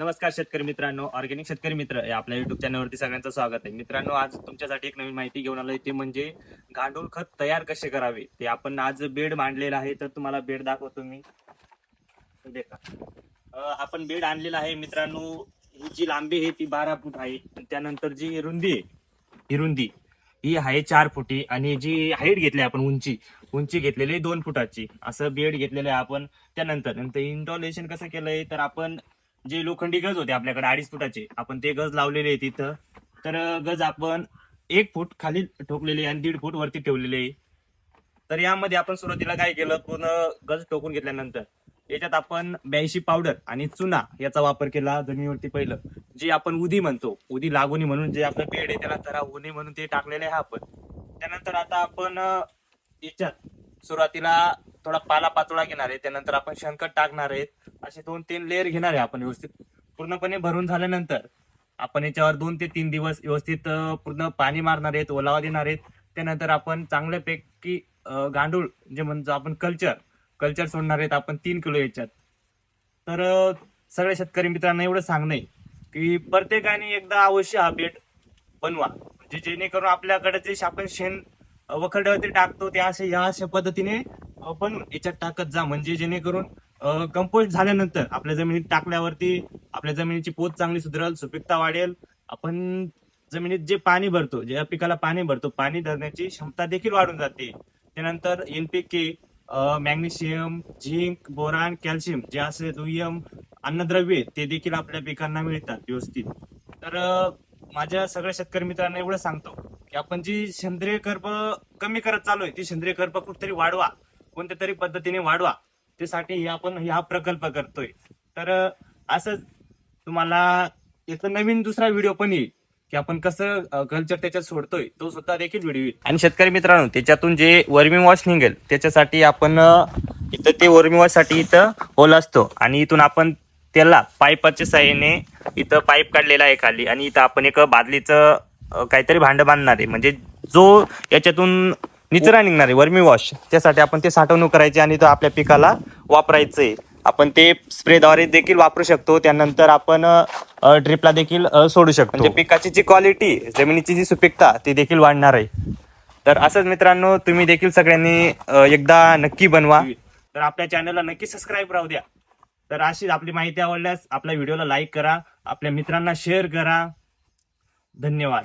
नमस्कार शेतकरी मित्रांनो ऑर्गॅनिक शेतकरी मित्र या आपल्या युट्यूब चॅनलवरती सगळ्यांचं स्वागत आहे. मित्रांनो आज तुमच्यासाठी एक नवीन माहिती घेऊन आलोय. ते म्हणजे गांडूळ खत तयार कसे करावे? ते आपण आज बेड मांडलेला आहे तर तुम्हाला बेड दाखवतो मी. देखा. आपण बेड आणलेला आहे मित्रांनो ही जी लांबी आहे ती बारा फूट आहे. त्यानंतर जी रुंदी आहे ही रुंदी ही आहे चार फुटी. आणि जी हाईट घेतली आपण उंची उंची घेतलेली आहे दोन फुटाची. असं बेड घेतलेलं आहे आपण त्यानंतर. नंतर इन्स्टॉलेशन कसं केलंय तर आपण जे लोखंडी गज होते आपल्याकडे अडीच फुटाचे आपण ते गज लावलेले आहे तिथं तर गज आपण एक फूट खाली ठोकलेले आणि दीड फूट वरती ठेवलेले आहे. तर यामध्ये आपण सुरुवातीला काय केलं पूर्ण गज ठोकून घेतल्यानंतर याच्यात आपण ब्याऐंशी पावडर आणि चुना याचा वापर केला जमिनीवरती पहिलं. जे आपण उदी म्हणतो उदी लागोनी म्हणून जे आपलं बेड आहे त्याला जरा उदी म्हणून ते टाकलेले आहे आपण. त्यानंतर आता आपण याच्यात सुरुवातीला थोडा पालापाचोळा घेणार आहे त्यानंतर आपण शेणखत टाकणार आहेत. असे दोन तीन लेअर घेणार आहे आपण व्यवस्थित. पूर्णपणे भरून झाल्यानंतर आपण याच्यावर दोन ते तीन दिवस व्यवस्थित पूर्ण पाणी मारणार आहेत ओलावा देणार आहेत. त्यानंतर आपण चांगल्यापैकी गांडूळ जे म्हणतो आपण कल्चर कल्चर सोडणार आहेत आपण तीन किलो याच्यात. तर सगळ्या शेतकरी मित्रांना एवढं सांगणं आहे की प्रत्येकाने एकदा अवश्य हा बेट बनवा. म्हणजे जेणेकरून आपल्याकडे जे आपण शेण वखरड्यावरती टाकतो ते असे या अशा पद्धतीने आपण याच्यात टाकत जा. म्हणजे जेणेकरून कंपोस्ट झाल्यानंतर आपल्या जमिनीत टाकल्यावरती आपल्या जमिनीची पोत चांगली सुधरेल सुपीकता वाढेल. आपण जमिनीत जे पाणी भरतो जे पिकाला पाणी भरतो पाणी धरण्याची क्षमता देखील वाढून जाते. त्यानंतर NPK magnesium zinc boron calcium जे असे दुय्यम अन्नद्रव्ये ते देखील आपल्या पिकांना मिळतात व्यवस्थित. तर माझ्या सगळ्या शेतकरी मित्रांना एवढं सांगतो. की आपण जी सेंद्रिय गर्भ कमी करत चालू आहे ती सेंद्रिय कर्प कुठेतरी वाढवा कोणत्या तरी पद्धतीने वाढवा त्यासाठी हे आपण हा प्रकल्प करतोय. तर असंच तुम्हाला याचा नवीन दुसरा व्हिडिओ पण येईल की आपण कसं कल्चर त्याच्यात सोडतोय तो सुद्धा देखील व्हिडिओ येईल. आणि शेतकरी मित्रांनो त्याच्यातून जे वर्मी वॉश निघेल त्याच्यासाठी आपण इथं ते वर्मी वॉशसाठी इथं होल असतो. आणि इथून आपण त्याला पाईपाच्या साह्याने इथं पाईप काढलेला आहे खाली. आणि इथं आपण एक बादलीचं काहीतरी भांड बांधणार. आहे म्हणजे जो याच्यातून निचरा निघणार आहे वर्मी वॉश त्यासाठी आपण ते साठवणूक करायची आणि तो आपल्या पिकाला वापरायचंय. आपण ते स्प्रेद्वारे देखील वापरू शकतो. त्यानंतर आपण ड्रिपला देखील सोडू शकतो. म्हणजे पिकाची जी क्वालिटी जमिनीची जी सुपीकता ती देखील वाढणार आहे. तर असंच मित्रांनो तुम्ही देखील सगळ्यांनी एकदा नक्की बनवा. तर आपल्या चॅनलला नक्की सबस्क्राईब राहू द्या. तर अशीच आपली माहिती आवडल्यास आपल्या व्हिडिओला लाईक करा. आपल्या मित्रांना शेअर करा. धन्यवाद.